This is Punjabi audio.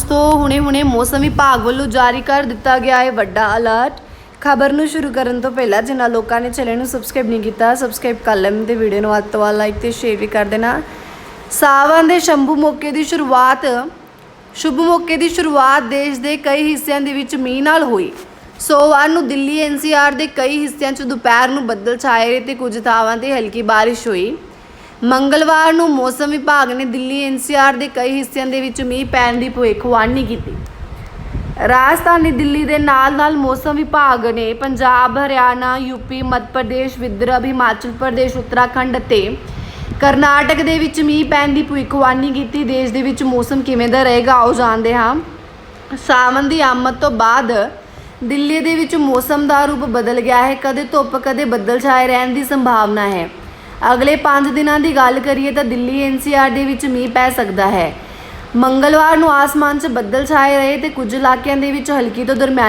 ਦੋਸਤੋ ਹੁਣੇ-ਹੁਣੇ ਮੌਸਮ ਵਿਭਾਗ ਵੱਲੋਂ ਜਾਰੀ ਕਰ ਦਿੱਤਾ ਗਿਆ ਹੈ ਵੱਡਾ ਅਲਰਟ ਖਬਰ ਨੂੰ ਸ਼ੁਰੂ ਕਰਨ ਤੋਂ ਪਹਿਲਾਂ ਜਿਨ੍ਹਾਂ ਲੋਕਾਂ ਨੇ ਚੈਨਲ ਨੂੰ ਸਬਸਕ੍ਰਾਈਬ ਨਹੀਂ ਕੀਤਾ ਸਬਸਕ੍ਰਾਈਬ ਕਰ ਲੈਣ ਤੇ ਵੀਡੀਓ ਨੂੰ ਵੱਧ ਤੋਂ ਵੱਧ ਲਾਈਕ ਤੇ ਸ਼ੇਅਰ ਵੀ ਕਰ ਦੇਣਾ। ਸਾਵਨ ਦੇ ਸ਼ੰਭੂ ਮੌਕੇ ਦੀ ਸ਼ੁਰੂਆਤ, ਸ਼ੁਭ ਮੌਕੇ ਦੀ ਸ਼ੁਰੂਆਤ ਦੇਸ਼ ਦੇ ਕਈ ਹਿੱਸਿਆਂ ਦੇ ਵਿੱਚ ਮੀਂਹ ਨਾਲ ਹੋਈ। ਸੋਮਵਾਰ ਨੂੰ ਦਿੱਲੀ ਐਨਸੀਆਰ ਦੇ ਕਈ ਹਿੱਸਿਆਂ 'ਚ ਦੁਪਹਿਰ ਨੂੰ ਬੱਦਲ ਛਾਏ ਰਹੇ ਤੇ ਕੁਝ ਥਾਵਾਂ ਤੇ ਹਲਕੀ ਬਾਰਿਸ਼ ਹੋਈ। ਮੰਗਲਵਾਰ ਨੂੰ ਮੌਸਮ ਵਿਭਾਗ ਨੇ ਦਿੱਲੀ ਐਨਸੀਆਰ ਦੇ ਕਈ ਹਿੱਸਿਆਂ ਦੇ ਵਿੱਚ ਮੀਂਹ ਪੈਣ ਦੀ ਭਵਿੱਖਬਾਣੀ ਕੀਤੀ। ਰਾਜਧਾਨੀ ਦਿੱਲੀ ਦੇ ਨਾਲ-ਨਾਲ ਮੌਸਮ ਵਿਭਾਗ ਨੇ ਪੰਜਾਬ, ਹਰਿਆਣਾ, ਯੂਪੀ, ਮੱਧ ਪ੍ਰਦੇਸ਼, ਵਿਦਰਭ, ਹਿਮਾਚਲ ਪ੍ਰਦੇਸ਼, ਉੱਤਰਾਖੰਡ ਅਤੇ ਕਰਨਾਟਕ ਦੇ ਵਿੱਚ ਮੀਂਹ ਪੈਣ ਦੀ ਭਵਿੱਖਬਾਣੀ ਕੀਤੀ। ਦੇਸ਼ ਦੇ ਵਿੱਚ ਮੌਸਮ ਕਿਵੇਂ ਦਾ ਰਹੇਗਾ ਆਓ ਜਾਣਦੇ ਹਾਂ। ਸਾਵਣ ਦੀ ਆਮਦ ਤੋਂ ਬਾਅਦ ਦਿੱਲੀ ਦੇ ਵਿੱਚ ਮੌਸਮ ਦਾ ਰੂਪ ਬਦਲ ਗਿਆ ਹੈ। ਕਦੇ ਧੁੱਪ ਕਦੇ ਬੱਦਲ ਛਾਏ ਰਹਿਣ ਦੀ ਸੰਭਾਵਨਾ ਹੈ। ਅਗਲੇ 5 ਦਿਨਾਂ ਦੀ ਗੱਲ ਕਰੀਏ ਤਾਂ ਦਿੱਲੀ ਐਨਸੀਆਰ ਦੇ ਵਿੱਚ ਮੀਂਹ ਪੈ ਸਕਦਾ ਹੈ। ਮੰਗਲਵਾਰ ਨੂੰ ਆਸਮਾਨ 'ਚ ਬੱਦਲ ਛਾਏ ਰਹੇ ਤੇ ਕੁਝ ਇਲਾਕਿਆਂ ਦੇ ਵਿੱਚ ਹਲਕੀ ਤੋਂ ਦਰਮਿਆਨੀ